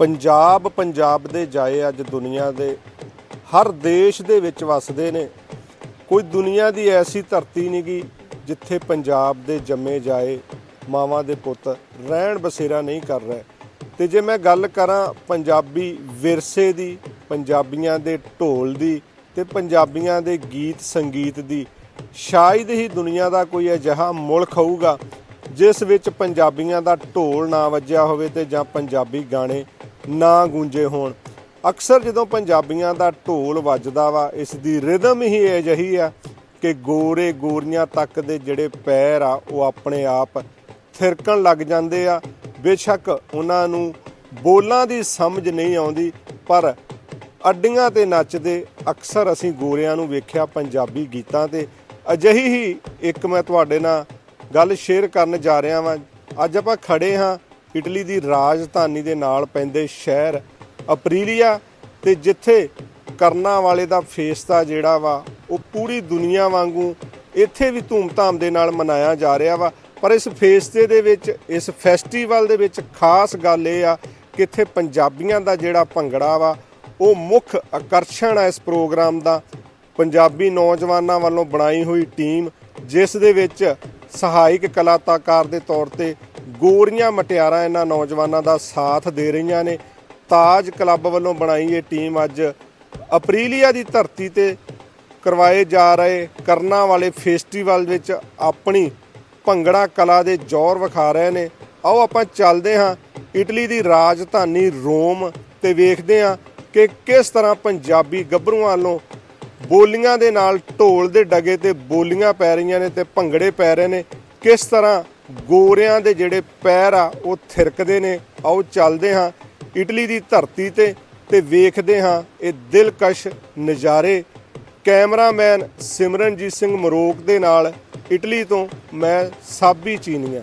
ਪੰਜਾਬ ਪੰਜਾਬ ਦੇ ਜਾਏ ਅੱਜ ਦੁਨੀਆ ਦੇ, ਹਰ ਦੇਸ਼ ਦੇ ਵਿੱਚ ਵਸਦੇ ਨੇ। ਕੋਈ ਦੁਨੀਆ ਦੀ ਐਸੀ ਧਰਤੀ ਨਹੀਂ ਨਹੀਂਗੀ ਜਿੱਥੇ ਪੰਜਾਬ ਦੇ ਜੰਮੇ ਜਾਏ, ਮਾਵਾਂ ਦੇ ਪੁੱਤ ਰਹਿਣ ਬਸੇਰਾ ਨਹੀਂ ਕਰ ਰਹੇ। ਤੇ ਜੇ ਮੈਂ ਗੱਲ ਕਰਾਂ ਪੰਜਾਬੀ ਵਿਰਸੇ ਦੀ, ਪੰਜਾਬੀਆਂ ਦੇ ਢੋਲ ਦੀ ਤੇ ਪੰਜਾਬੀਆਂ ਦੇ ਗੀਤ ਸੰਗੀਤ ਦੀ, ਸ਼ਾਇਦ ਹੀ ਦੁਨੀਆ ਦਾ ਕੋਈ ਅਜਿਹਾ ਮੁਲਕ ਹੋਊਗਾ ਜਿਸ ਵਿੱਚ ਪੰਜਾਬੀਆਂ ਦਾ ਢੋਲ ਨਾ ਵੱਜਿਆ ਹੋਵੇ ਤੇ ਜਾਂ ਪੰਜਾਬੀ ਗਾਣੇ ਨਾ ਗੂੰਜੇ ਹੋਣ। ਅਕਸਰ ਜਦੋਂ ਪੰਜਾਬੀਆਂ ਦਾ ਢੋਲ ਵੱਜਦਾ ਵਾ, ਇਸ ਦੀ ਰਿਦਮ ਹੀ ਅਜਿਹੀ ਆ ਕਿ ਗੋਰੇ ਗੋਰੀਆਂ ਤੱਕ ਦੇ ਜਿਹੜੇ ਪੈਰ ਆ, ਉਹ ਆਪਣੇ ਆਪ ਥਿਰਕਣ ਲੱਗ ਜਾਂਦੇ ਆ। ਬੇਸ਼ੱਕ ਉਹਨਾਂ ਨੂੰ ਬੋਲਾਂ ਦੀ ਸਮਝ ਨਹੀਂ ਆਉਂਦੀ, ਪਰ ਅੱਡੀਆਂ ਤੇ ਨੱਚਦੇ ਅਕਸਰ ਅਸੀਂ ਗੋਰਿਆਂ ਨੂੰ ਵੇਖਿਆ ਪੰਜਾਬੀ ਗੀਤਾਂ ਤੇ। ਅਜਿਹੀ ਹੀ ਇੱਕ ਮੈਂ ਤੁਹਾਡੇ ਨਾਲ ਗੱਲ ਸ਼ੇਅਰ ਕਰਨ ਜਾ ਰਿਹਾ ਵਾਂ। ਅੱਜ ਆਪਾਂ ਖੜੇ ਹਾਂ ਇਟਲੀ ਦੀ ਰਾਜਧਾਨੀ ਦੇ ਨਾਲ ਪੈਂਦੇ ਸ਼ਹਿਰ ਅਪਰੀਲੀਆ ਤੇ ਜਿੱਥੇ ਕਰਨਾ ਵਾਲੇ ਦਾ ਫੇਸਤਾ ਜਿਹੜਾ ਵਾ, ਉਹ ਪੂਰੀ ਦੁਨੀਆ ਵਾਂਗੂ ਇੱਥੇ ਵੀ ਧੂਮਧਾਮ ਦੇ ਨਾਲ ਮਨਾਇਆ ਜਾ ਰਿਹਾ ਵਾ। ਪਰ ਇਸ ਫੇਸਤੇ ਦੇ ਵਿੱਚ, ਇਸ ਫੈਸਟੀਵਲ ਦੇ ਵਿੱਚ ਖਾਸ ਗੱਲ ਇਹ ਆ ਕਿ ਇੱਥੇ ਪੰਜਾਬੀਆਂ ਦਾ ਜਿਹੜਾ ਭੰਗੜਾ ਵਾ, ਉਹ ਮੁੱਖ ਆਕਰਸ਼ਣ ਆ ਇਸ ਪ੍ਰੋਗਰਾਮ ਦਾ। ਪੰਜਾਬੀ ਨੌਜਵਾਨਾਂ ਵੱਲੋਂ ਬਣਾਈ ਹੋਈ ਟੀਮ, ਜਿਸ ਦੇ ਵਿੱਚ ਸਹਾਇਕ ਕਲਾਕਾਰ ਦੇ ਤੌਰ ਤੇ ਗੋਰੀਆਂ ਮਟਿਆਰਾਂ ਇਹਨਾਂ ਨੌਜਵਾਨਾਂ ਦਾ ਸਾਥ ਦੇ ਰਹੀਆਂ ਨੇ। ਤਾਜ ਕਲੱਬ ਵੱਲੋਂ ਬਣਾਈ ਇਹ ਟੀਮ ਅੱਜ ਅਪਰੀਲੀਆ ਦੀ ਧਰਤੀ ਤੇ ਕਰਵਾਏ ਜਾ ਰਹੇ ਕਰਨਾ ਵਾਲੇ ਫੈਸਟੀਵਲ ਵਿੱਚ ਆਪਣੀ ਭੰਗੜਾ ਕਲਾ ਦੇ ਜ਼ੋਰ ਵਿਖਾ ਰਹੇ ਨੇ। ਆਓ ਆਪਾਂ ਚੱਲਦੇ ਹਾਂ ਇਟਲੀ ਦੀ ਰਾਜਧਾਨੀ ਰੋਮ ਤੇ ਵੇਖਦੇ ਹਾਂ ਕਿ ਕਿਸ ਤਰ੍ਹਾਂ ਪੰਜਾਬੀ ਗੱਭਰੂਆਂ ਵੱਲੋਂ ਬੋਲੀਆਂ ਦੇ ਨਾਲ ਢੋਲ ਦੇ ਡਗੇ ਤੇ ਬੋਲੀਆਂ ਪੈ ਰਹੀਆਂ ਨੇ ਤੇ ਭੰਗੜੇ ਪੈ ਰਹੇ ਨੇ। ਕਿਸ ਤਰ੍ਹਾਂ ਗੋਰਿਆਂ ਦੇ ਜਿਹੜੇ ਪੈਰ ਆ, ਉਹ ਥਿਰਕਦੇ ਨੇ। ਆਓ ਚੱਲਦੇ ਹਾਂ ਇਟਲੀ ਦੀ ਧਰਤੀ ਤੇ ਤੇ ਵੇਖਦੇ ਹਾਂ ਇਹ ਦਿਲਕਸ਼ ਨਜ਼ਾਰੇ। ਕੈਮਰਾਮੈਨ ਸਿਮਰਨਜੀਤ ਸਿੰਘ ਮਰੋਕ ਦੇ ਨਾਲ ਇਟਲੀ ਤੋਂ ਮੈਂ ਸਾਬੀ ਚੀਨੀਆ।